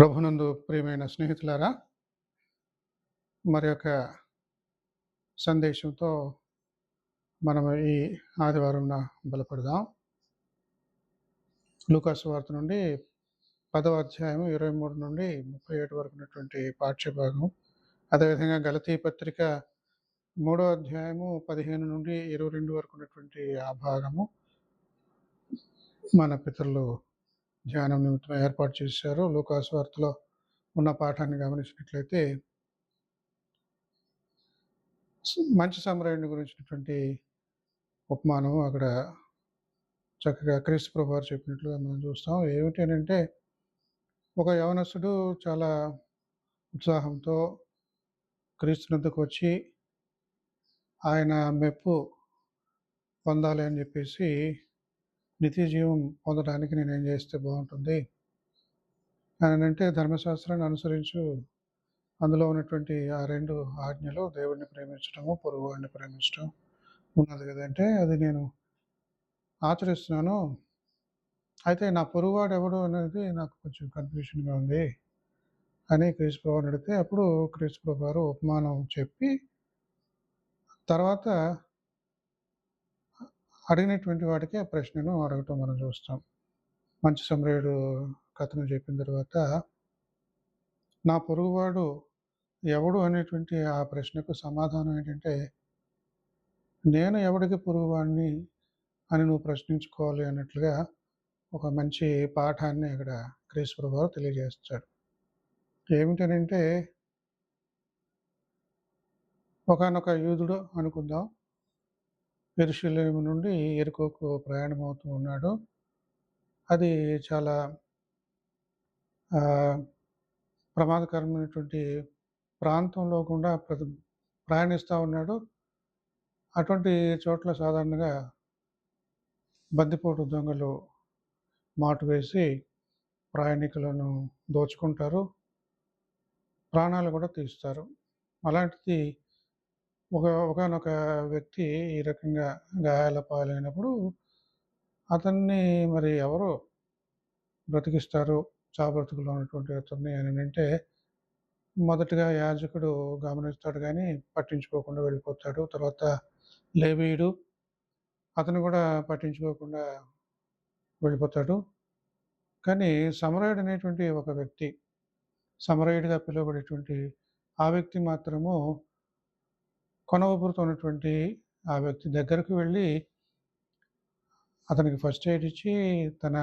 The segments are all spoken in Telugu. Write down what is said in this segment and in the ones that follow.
ప్రభునందు ప్రియమైన స్నేహితులారా మరి యొక్క సందేశంతో మనం ఈ ఆదివారం బలపడదాం. లూకాసు వార్త నుండి పదవ అధ్యాయం ఇరవై మూడు నుండి ముప్పై ఏడు వరకు ఉన్నటువంటి పాఠ్యభాగం. అదేవిధంగా గలతీ పత్రిక మూడో అధ్యాయము పదిహేను నుండి ఇరవై రెండు వరకు ఉన్నటువంటి ఆ భాగము మన పితరులు ధ్యానం నిమిత్తం ఏర్పాటు చేశారు. లూకాసు వార్తలో ఉన్న పాఠాన్ని గమనించినట్లయితే మంచి సమరాయుడిని గురించినటువంటి ఉపమానం అక్కడ చక్కగా క్రీస్తు ప్రభువారు చెప్పినట్లుగా మనం చూస్తాం. ఏమిటి అని అంటే ఒక యవనస్తుడు చాలా ఉత్సాహంతో క్రీస్తునందుకు వచ్చి ఆయన మెప్పు పొందాలి అని చెప్పేసి నిత్య జీవం పొందడానికి నేను ఏం చేస్తే బాగుంటుంది? అని అంటే ధర్మశాస్త్రాన్ని అనుసరించు. అందులో ఉన్నటువంటి ఆ రెండు ఆజ్ఞలు దేవుడిని ప్రేమించడము పొరుగువాడిని ప్రేమించడం ఉన్నది కదంటే అది నేను ఆచరిస్తున్నాను. అయితే నా పొరుగువాడు ఎవడు అనేది నాకు కొంచెం కన్ఫ్యూషన్గా ఉంది అని క్రీస్తు ప్రభు అడిగితే అప్పుడు క్రీస్తు ప్రభు గారు ఉపమానం చెప్పి తర్వాత అడిగినటువంటి వాటికి ఆ ప్రశ్నను అడగటం మనం చూస్తాం. మంచి సమరేయుడు కథను చెప్పిన తర్వాత నా పొరుగువాడు ఎవడు అనేటువంటి ఆ ప్రశ్నకు సమాధానం ఏంటంటే నేను ఎవడికి పొరుగువాడిని అని నువ్వు ప్రశ్నించుకోవాలి అన్నట్లుగా ఒక మంచి పాఠాన్ని అక్కడ క్రీశ్వర గారు తెలియజేస్తాడు. ఏమిటనంటే ఒకనొక యూదుడు అనుకుందాం ఎరుషులేము నుండి ఎరుకోకు ప్రయాణం అవుతూ ఉన్నాడు. అది చాలా ప్రమాదకరమైనటువంటి ప్రాంతంలో కూడా ప్రయాణిస్తూ ఉన్నాడు. అటువంటి చోట్ల సాధారణంగా బందిపోటు దొంగలు మాటు వేసి ప్రయాణికులను దోచుకుంటారు. ప్రాణాలు కూడా తీస్తారు. అలాంటిది ఒక ఒకనొక వ్యక్తి ఈ రకంగా గాయాల పాలైనప్పుడు అతన్ని మరి ఎవరు బ్రతికిస్తారు చాబ్రతుకులో ఉన్నటువంటి అతన్ని అని అంటే మొదటగా యాజకుడు గమనిస్తాడు కానీ పట్టించుకోకుండా వెళ్ళిపోతాడు. తర్వాత లేవీయుడు అతను కూడా పట్టించుకోకుండా వెళ్ళిపోతాడు. కానీ సమరయుడు అనేటువంటి ఒక వ్యక్తి సమరయుడిగా పిలువబడేటువంటి ఆ వ్యక్తి మాత్రము కొన ఊపిరితో ఉన్నటువంటి ఆ వ్యక్తి దగ్గరకు వెళ్ళి అతనికి ఫస్ట్ ఎయిడ్ ఇచ్చి తన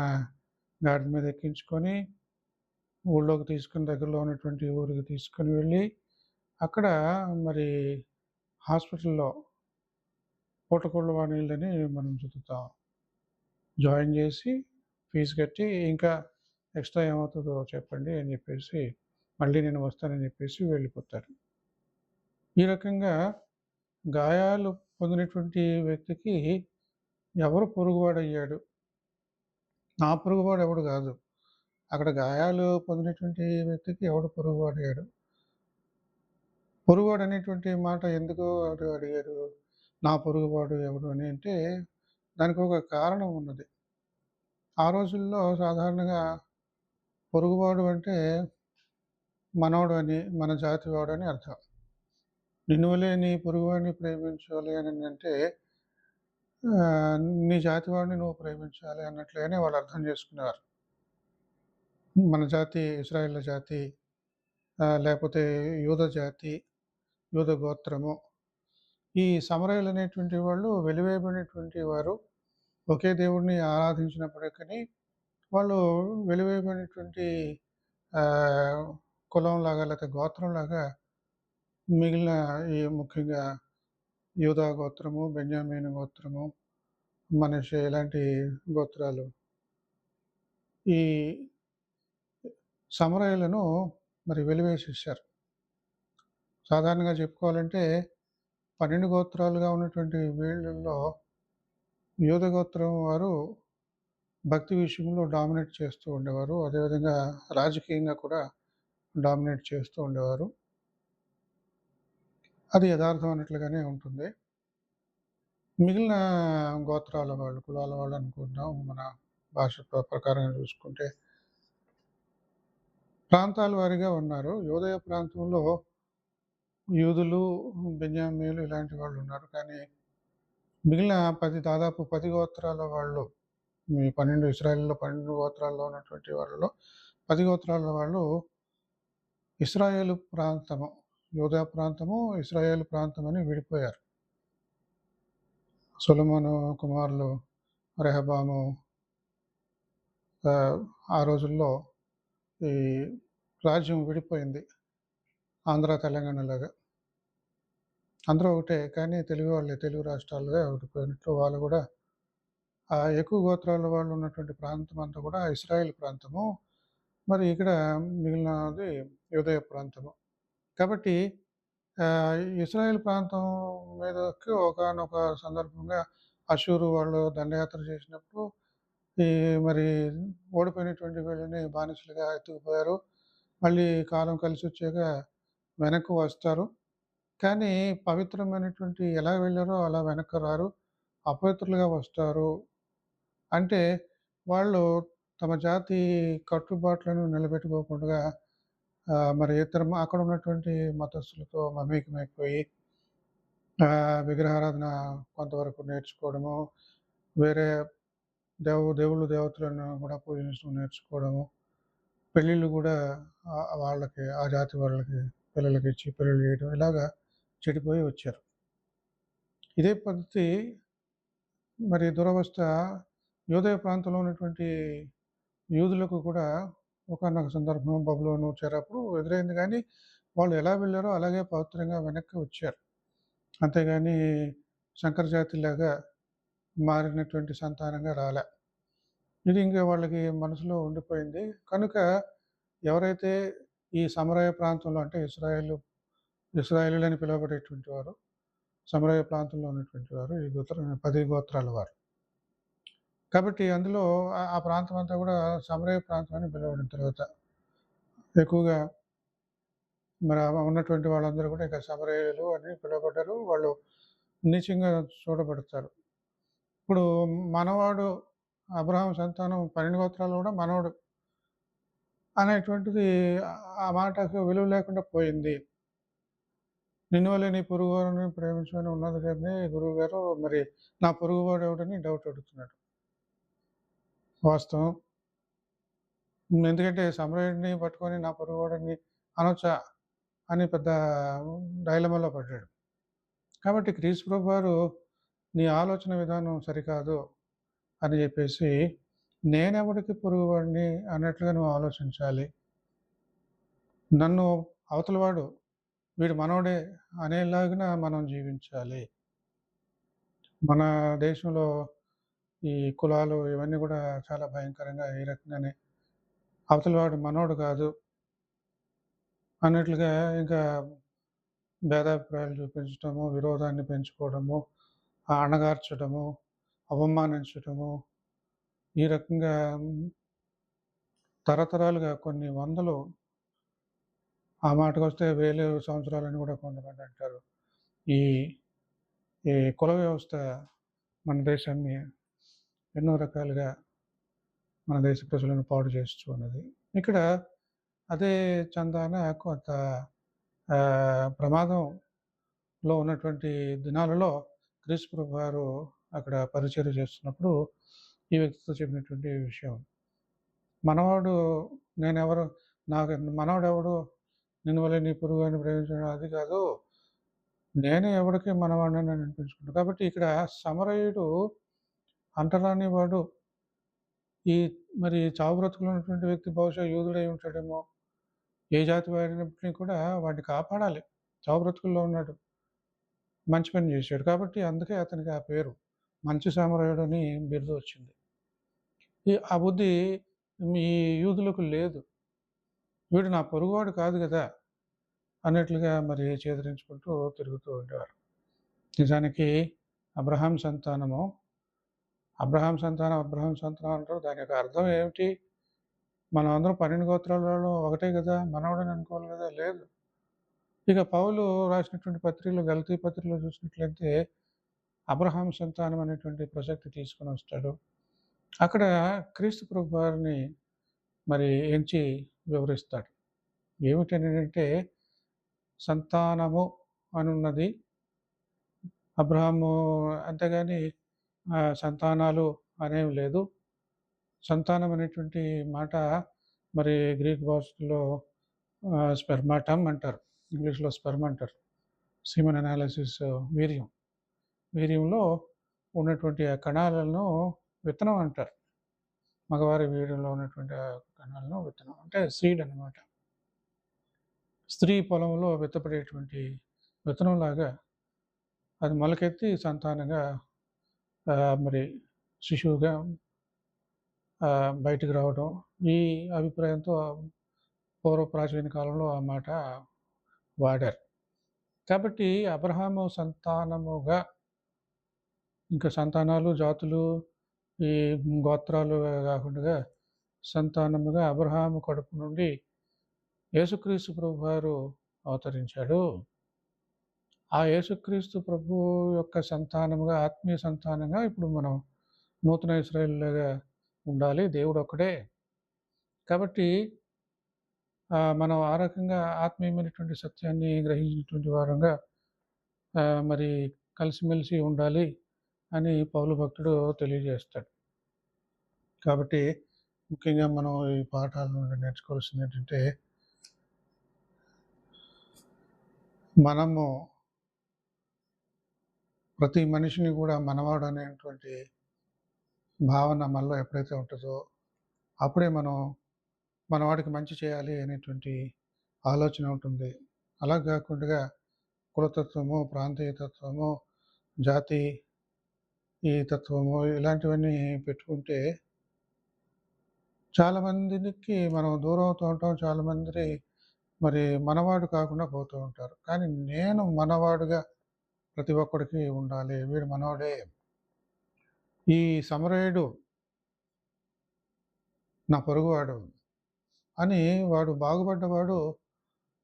గాడి మీద ఎక్కించుకొని ఊళ్ళోకి తీసుకుని దగ్గరలో ఉన్నటువంటి ఊరికి తీసుకుని వెళ్ళి అక్కడ మరి హాస్పిటల్లో పూటకోళ్ళ వాణిళ్ళని మనం చదువుతాం జాయిన్ చేసి ఫీజు కట్టి ఇంకా ఎక్స్ట్రా ఏమవుతుందో చెప్పండి అని చెప్పేసి మళ్ళీ నేను వస్తానని చెప్పేసి వెళ్ళిపోతారు. ఈ రకంగా గాయాలు పొందినటువంటి వ్యక్తికి ఎవరు పొరుగువాడయ్యాడు? నా పొరుగువాడు ఎవడు కాదు. అక్కడ గాయాలు పొందినటువంటి వ్యక్తికి ఎవడు పొరుగువాడయ్యాడు? పొరుగువాడు అనేటువంటి మాట ఎందుకు వాడు అడిగాడు నా పొరుగువాడు ఎవడు అని అంటే దానికి ఒక కారణం ఉన్నది. ఆ రోజుల్లో సాధారణంగా పొరుగువాడు అంటే మనోడు అని మన జాతి వాడు అని అర్థం. నిన్నువలే నీ పొరుగువాడిని ప్రేమించాలి అని అంటే నీ జాతి వాడిని నువ్వు ప్రేమించాలి అన్నట్లుగానే వాళ్ళు అర్థం చేసుకునేవారు. మన జాతి ఇస్రాయేల్ జాతి లేకపోతే యూద జాతి యూద గోత్రము ఈ సమరయులు అనేటువంటి వాళ్ళు వెలివేయబడినటువంటి వారు ఒకే దేవుడిని ఆరాధించినప్పటికీ వాళ్ళు వెలివేయబడినటువంటి కులంలాగా లేకపోతే గోత్రంలాగా మిగిలిన ఈ ముఖ్యంగా యూదా గోత్రము బెంజామీన్ గోత్రము మనిషి ఇలాంటి గోత్రాలు. ఈ సమరయులను మరి వెలివేసేసారు సాధారణంగా చెప్పుకోవాలంటే పన్నెండు గోత్రాలుగా ఉన్నటువంటి వీళ్ళల్లో యూద గోత్రం వారు భక్తి విషయంలో డామినేట్ చేస్తూ ఉండేవారు. అదేవిధంగా రాజకీయంగా కూడా డామినేట్ చేస్తూ ఉండేవారు. అది యథార్థం అన్నట్లుగానే ఉంటుంది మిగిలిన గోత్రాల వాళ్ళు కులాల వాళ్ళు అనుకుంటాం మన భాష ప్రకారంగా చూసుకుంటే ప్రాంతాల వారిగా ఉన్నారు. యోదయ ప్రాంతంలో యూదులు, బెన్యామీలు ఇలాంటి వాళ్ళు ఉన్నారు. కానీ మిగిలిన పది దాదాపు పది గోత్రాల వాళ్ళు ఈ 12 ఇశ్రాయేలులో 12 గోత్రాల్లో ఉన్నటువంటి వాళ్ళలో పది గోత్రాల వాళ్ళు ఇస్రాయేల్ ప్రాంతము, యూదా ప్రాంతము, ఇస్రాయేల్ ప్రాంతం అని విడిపోయారు. సొలొమోను కుమారులు రెహబాము ఆ రోజుల్లో ఈ రాజ్యం విడిపోయింది. ఆంధ్ర, తెలంగాణలాగా. అందరూ ఒకటే. కానీ తెలుగు వాళ్ళే. తెలుగు రాష్ట్రాలుగా విడిపోయినట్టు వాళ్ళు కూడా ఆ ఎక్కువ గోత్రాల వాళ్ళు ఉన్నటువంటి ప్రాంతం అంతా కూడా ఇస్రాయేల్ ప్రాంతము. మరి ఇక్కడ మిగిలినది యోదయ ప్రాంతము. కాబట్టి ఇస్రాయేల్ ప్రాంతం మీదకి ఒకనొక సందర్భంగా అశూరు వాళ్ళు దండయాత్ర చేసినప్పుడు ఈ మరి ఓడిపోయినటువంటి వీళ్ళని బానిసలుగా ఎత్తుకుపోయారు. మళ్ళీ కాలం కలిసి వచ్చాక వెనక్కు వస్తారు. కానీ పవిత్రమైనటువంటి ఎలా వెళ్ళారో అలా వెనక్కి రారు. అపవిత్రులుగా వస్తారు. అంటే వాళ్ళు తమ జాతి కట్టుబాట్లను నిలబెట్టుకోకుండా మరి ఇతర అక్కడ ఉన్నటువంటి మతస్థులతో మమేకమైపోయి విగ్రహారాధన కొంతవరకు నేర్చుకోవడము, వేరే దేవు దేవుళ్ళు, దేవతలను కూడా పూజించడం నేర్చుకోవడము, పెళ్ళిళ్ళు కూడా వాళ్ళకి ఆ జాతి వాళ్ళకి పిల్లలకి ఇచ్చి పెళ్ళిళ్ళు చేయడం ఇలాగా చెడిపోయి వచ్చారు. ఇదే పద్ధతి మరి దురవస్థ యూదయ ప్రాంతంలో ఉన్నటువంటి యూదులకు కూడా ఒకనొక సందర్భం బబులోను చేరప్పుడు ఎదురైంది కానీ వాళ్ళు ఎలా వెళ్ళారో అలాగే పవిత్రంగా వెనక్కి వచ్చారు. అంతేగాని శంకరజాతిలాగా మారినటువంటి సంతానంగా రాలే. ఇది ఇంకా వాళ్ళకి మనసులో ఉండిపోయింది. కనుక ఎవరైతే ఈ సమరయ ప్రాంతంలో అంటే ఇశ్రాయేలు ఇశ్రాయేలీయులని పిలువబడేటువంటి వారు, సమరయ ప్రాంతంలో ఉన్నటువంటి వారు ఈ గోత్ర పది గోత్రాల వారు. కాబట్టి అందులో ఆ ప్రాంతం అంతా కూడా సమరయ ప్రాంతం అని పిలవడం తర్వాత ఎక్కువగా మరి ఉన్నటువంటి వాళ్ళందరూ కూడా ఇక సమరయులు అని పిలువబడ్డారు. వాళ్ళు నీచంగా చూడబడతారు. ఇప్పుడు మనవాడు అబ్రహం సంతానం పన్నెండు గోత్రాలు కూడా మనవాడు అనేటువంటిది ఆ మాటకు విలువ లేకుండా పోయింది. నిన్ను వల్లే నీ పొరుగువారిని ప్రేమించమని ఉన్నది గానీ గురువుగారు మరి నా పొరుగువాడు ఎవడని డౌట్ అడుగుతున్నాడు. వాస్తవం. ఎందుకంటే సమరయుడిని పట్టుకొని నా పొరుగువాడిని అనొచ్చా? అని పెద్ద డైలమలో పడ్డాడు. కాబట్టి క్రీస్తు ప్రభువారు నీ ఆలోచన విధానం సరికాదు అని చెప్పేసి నేనెవడికి పొరుగువాడిని అన్నట్లుగా నువ్వు ఆలోచించాలి. నన్ను అవతలవాడు వీడు మనోడే అనేలాగిన మనం జీవించాలి. మన దేశంలో ఈ కులాలు ఇవన్నీ కూడా చాలా భయంకరంగా ఈ రకంగానే అవతలవాడు మనోడు కాదు. అన్నట్లుగా ఇంకా భేదాభిప్రాయాలు చూపించటము, విరోధాన్ని పెంచుకోవడము, అణగార్చడము, అవమానించడము ఈ రకంగా తరతరాలుగా కొన్ని వందలు ఆ మాటకు వస్తే వేలు సంవత్సరాలని కూడా కొంతమంది అంటారు. ఈ ఈ కుల వ్యవస్థ మన దేశాన్ని ఎన్నో రకాలుగా మన దేశ ప్రజలను పాడు చేస్తూ ఉన్నది. ఇక్కడ అదే చందాన కొంత ప్రమాదంలో ఉన్నటువంటి దినాలలో క్రీస్తు ప్రభువారు అక్కడ పరిచర్య చేస్తున్నప్పుడు ఈ వ్యక్తితో చెప్పినటువంటి విషయం. మనవాడు నేనెవరు నాకు మనవడెవడు నిన్ను వల్ల నీ పొరుగువాడిని ప్రేమించడం అది కాదు. నేనే ఎవడికి మనవాడిని అనిపించుకుంటాను కాబట్టి ఇక్కడ సమరయుడు అంటరాని వాడు. ఈ మరి చావు బ్రతుకులో ఉన్నటువంటి వ్యక్తి బహుశా యూదుడై ఉంటాడేమో. ఏ జాతి వాడైనప్పటికీ కూడా వాడిని కాపాడాలి. చావు బ్రతుకుల్లో ఉన్నాడు. మంచి పని చేశాడు. కాబట్టి అందుకే అతనికి ఆ పేరు. మంచి సామరాయుడు అని బిరుదు వచ్చింది. ఈ ఆ బుద్ధి ఈ యూదులకు లేదు. వీడు నా పొరుగువాడు కాదు కదా అన్నట్లుగా మరి చేదరించుకుంటూ తిరుగుతూ ఉండేవారు. నిజానికి అబ్రహాం సంతానము అబ్రహాం సంతానం, అబ్రహాం సంతానం అంటారు. దాని యొక్క అర్థం ఏమిటి? మనం అందరం 12 గోత్రాలలో ఒకటే కదా మనవడని అనుకోవాలి కదా లేదు. ఇక పౌలు రాసినటువంటి పత్రికలు గలతీ పత్రికలు చూసినట్లయితే అబ్రహాం సంతానం అనేటువంటి ప్రసక్తి తీసుకొనొస్తాడు. అక్కడ క్రీస్తు ప్రభువారిని మరి ఎంచి వివరిస్తాడు. ఏమిటంటే సంతానము అనున్నది అబ్రహాము అంతేగాని సంతానాలు అనేవి లేదు. సంతానం అనేటువంటి మాట మరి గ్రీక్ భాషలో స్పెర్మాటమ్ అంటారు. ఇంగ్లీష్లో స్పెర్మ్ అంటారు. సిమన్ అనాలిసిస్ వీర్యం. వీర్యంలో ఉన్నటువంటి ఆ కణాలను విత్తనం అంటారు. మగవారి వీర్యంలో ఉన్నటువంటి ఆ కణాలను విత్తనం అంటే సీడ్ అనమాట స్త్రీ పొలంలో విత్తపడేటువంటి విత్తనంలాగా అది మొలకెత్తి సంతానంగా మరి శిశువుగా బయటికి రావడం ఈ అభిప్రాయంతో పూర్వ ప్రాచీన కాలంలో ఆ మాట వాడారు. కాబట్టి అబ్రహాము సంతానముగా ఇంకా సంతానాలు జాతులు ఈ గోత్రాలు కాకుండా సంతానముగా అబ్రహాము కడుపు నుండి యేసుక్రీస్తు ప్రభు వారు అవతరించాడు. ఆ యేసుక్రీస్తు ప్రభు యొక్క సంతానముగా ఆత్మీయ సంతానంగా ఇప్పుడు మనం నూతన ఇస్రాయిల్గా ఉండాలి. దేవుడు ఒకడే కాబట్టి మనం ఆ రకంగా ఆత్మీయమైనటువంటి సత్యాన్ని గ్రహించినటువంటి వారంగా మరి కలిసిమెలిసి ఉండాలి అని పౌలు భక్తుడు తెలియజేస్తాడు. కాబట్టి ముఖ్యంగా మనం ఈ పాఠాల నుండి నేర్చుకోవాల్సింది ఏంటంటే మనము ప్రతి మనిషిని కూడా మనవాడు అనేటువంటి భావన మనలో ఎప్పుడైతే ఉంటుందో అప్పుడే మనం మనవాడికి మంచి చేయాలి అనేటువంటి ఆలోచన ఉంటుంది. అలా కాకుండా కులతత్వము ప్రాంతీయతత్వము జాతి ఈ తత్వము ఇలాంటివన్నీ పెట్టుకుంటే చాలామందికి మనం దూరం అవుతూ ఉంటాం చాలామంది మరి మనవాడు కాకుండా పోతూ ఉంటారు. కానీ నేను మనవాడుగా ప్రతి ఒక్కడికి ఉండాలి. వీడు మనోడే. ఈ సమరయుడు నా పొరుగువాడు అని వాడు బాగుపడ్డవాడు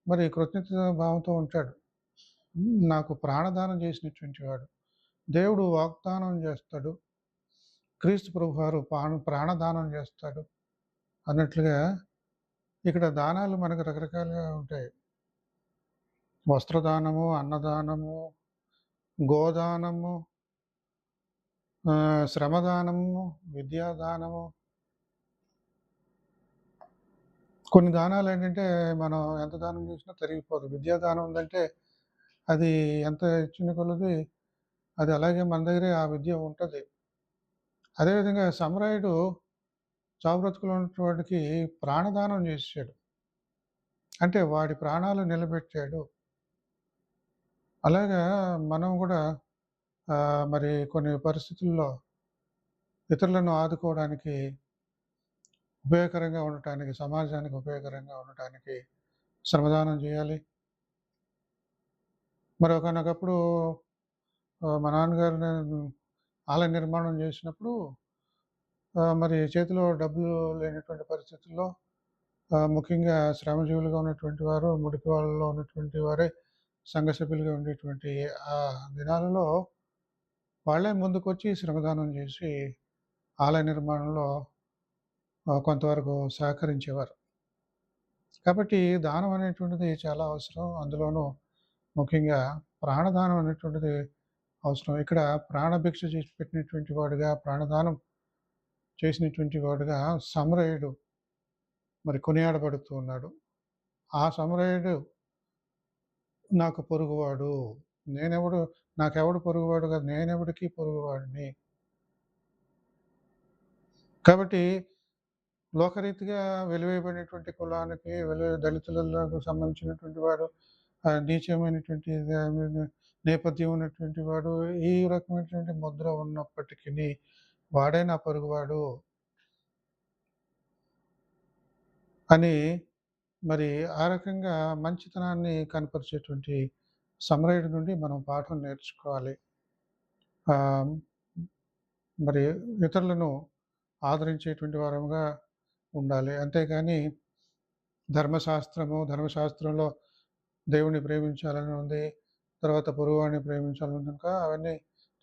మరి కృతజ్ఞత భావంతో ఉంటాడు. నాకు ప్రాణదానం చేసినటువంటి వాడు. దేవుడు వాగ్దానం చేస్తాడు. క్రీస్తు ప్రభు వారు ప్రాణదానం చేస్తాడు అన్నట్లుగా ఇక్కడ దానాలు మనకు రకరకాలుగా ఉంటాయి. వస్త్రదానము అన్నదానము గోదానము శ్రమదానము విద్యాదానము. కొన్ని దానాలు ఏంటంటే మనం ఎంత దానం చేసినా తరిగిపోదు. విద్యాదానం ఉందంటే అది ఎంత ఇచ్చిన కొలది అది అలాగే మన దగ్గరే ఆ విద్య ఉంటుంది. అదేవిధంగా సమరాయుడు చావుబ్రతుకులు ఉన్నవాడికి ప్రాణదానం చేసాడు అంటే వాడి ప్రాణాలు నిలబెట్టాడు. అలాగా మనం కూడా మరి కొన్ని పరిస్థితుల్లో ఇతరులను ఆదుకోవడానికి ఉపయోగకరంగా ఉండటానికి సమాజానికి ఉపయోగకరంగా ఉండటానికి శ్రమదానం చేయాలి. మరి ఒకనొకప్పుడు మా నాన్నగారు ఆలయ నిర్మాణం చేసినప్పుడు మరి చేతిలో డబ్బులు లేనటువంటి పరిస్థితుల్లో ముఖ్యంగా శ్రమజీవులుగా ఉన్నటువంటి వారు మురికి వాళ్ళలో ఉన్నటువంటి వారే సంఘ సభ్యులుగా ఉండేటువంటి ఆ దినాలలో వాళ్ళే ముందుకొచ్చి శ్రమదానం చేసి ఆలయ నిర్మాణంలో కొంతవరకు సహకరించేవారు. కాబట్టి దానం అనేటువంటిది చాలా అవసరం. అందులోనూ ముఖ్యంగా ప్రాణదానం అనేటువంటిది అవసరం. ఇక్కడ ప్రాణభిక్ష చేసి పెట్టినటువంటి వాడుగా ప్రాణదానం చేసినటువంటి వాడుగా సమరయుడు మరి కొనియాడబడుతూ ఉన్నాడు. ఆ సమరయుడు నాకు పొరుగువాడు. నేనెవడు నాకెవడు పొరుగువాడు కాదు నేనెవడికి పొరుగువాడిని? కాబట్టి లోకరీతిగా వెలువేయబడినటువంటి కులానికి వెలు దళితులకు సంబంధించినటువంటి వాడు నీచమైనటువంటి నేపథ్యం ఉన్నటువంటి వాడు ఈ రకమైనటువంటి ముద్ర ఉన్నప్పటికీ వాడే నా పొరుగువాడు అని మరి ఆ రకంగా మంచితనాన్ని కనపరిచేటువంటి సమరయుడి నుండి మనం పాఠం నేర్చుకోవాలి. మరి ఇతరులను ఆదరించేటువంటి వారముగా ఉండాలి. అంతేకాని ధర్మశాస్త్రము ధర్మశాస్త్రంలో దేవుని ప్రేమించాలని ఉంది తర్వాత పొరుగువాడిని ప్రేమించాలని కనుక అవన్నీ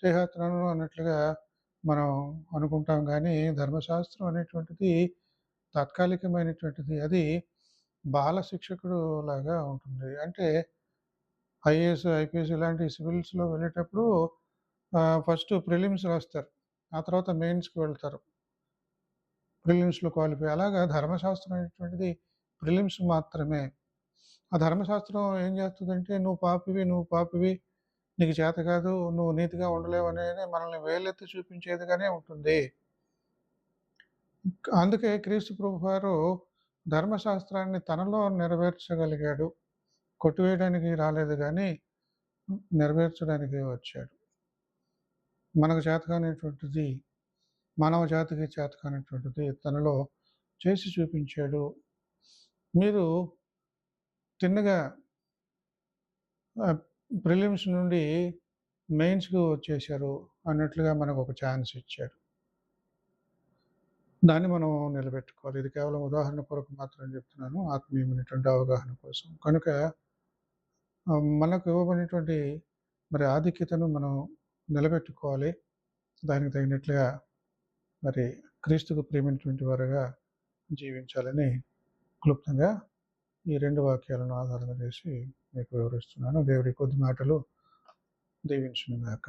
చేహాత్రను అన్నట్లుగా మనం అనుకుంటాం. కానీ ధర్మశాస్త్రం అనేటువంటిది తాత్కాలికమైనటువంటిది. అది బాల శిక్షకుడు లాగా ఉంటుంది. అంటే ఐఏఎస్, ఐపీఎస్ ఇలాంటి సివిల్స్‌లో వెళ్ళేటప్పుడు ఫస్ట్ ప్రిలిమ్స్ రాస్తారు. ఆ తర్వాత మెయిన్స్‌కి వెళ్తారు. ప్రిలిమ్స్‌లో క్వాలిఫై అలాగా ధర్మశాస్త్రం అనేటువంటిది ప్రిలిమ్స్ మాత్రమే. ఆ ధర్మశాస్త్రం ఏం చేస్తుందంటే నువ్వు పాపివి, నువ్వు పాపివి, నీకు చేత కాదు, నువ్వు నీతిగా ఉండలేవు అనేది మనల్ని వేలెత్తి చూపించేదిగానే ఉంటుంది. అందుకే క్రీస్తు ప్రభువారు ధర్మశాస్త్రాన్ని తనలో నెరవేర్చగలిగాడు. కొట్టివేయడానికి రాలేదు కానీ నెరవేర్చడానికి వచ్చాడు. మనకు చేతకానేటువంటిది మానవ జాతికి చేతకానేటువంటిది తనలో చేసి చూపించాడు. మీరు తిన్నగా ప్రిలిమ్స్ నుండి మెయిన్స్‌కి వచ్చేసారు అన్నట్లుగా మనకు ఒక ఛాన్స్ ఇచ్చాడు. దాన్ని మనం నిలబెట్టుకోవాలి. ఇది కేవలం ఉదాహరణ కొరకు మాత్రం చెప్తున్నాను. ఆత్మీయమైనటువంటి అవగాహన కోసం. కనుక మనకు ఇవ్వబడినటువంటి మరి ఆధిక్యతను మనం నిలబెట్టుకోవాలి. దానికి తగినట్లుగా మరి క్రీస్తుకు ప్రేమైనటువంటి వారుగా జీవించాలని క్లుప్తంగా ఈ రెండు వాక్యాలను ఆధారంగా చేసి మీకు వివరిస్తున్నాను. దేవుడి కొద్ది మాటలు దీవించునుగాక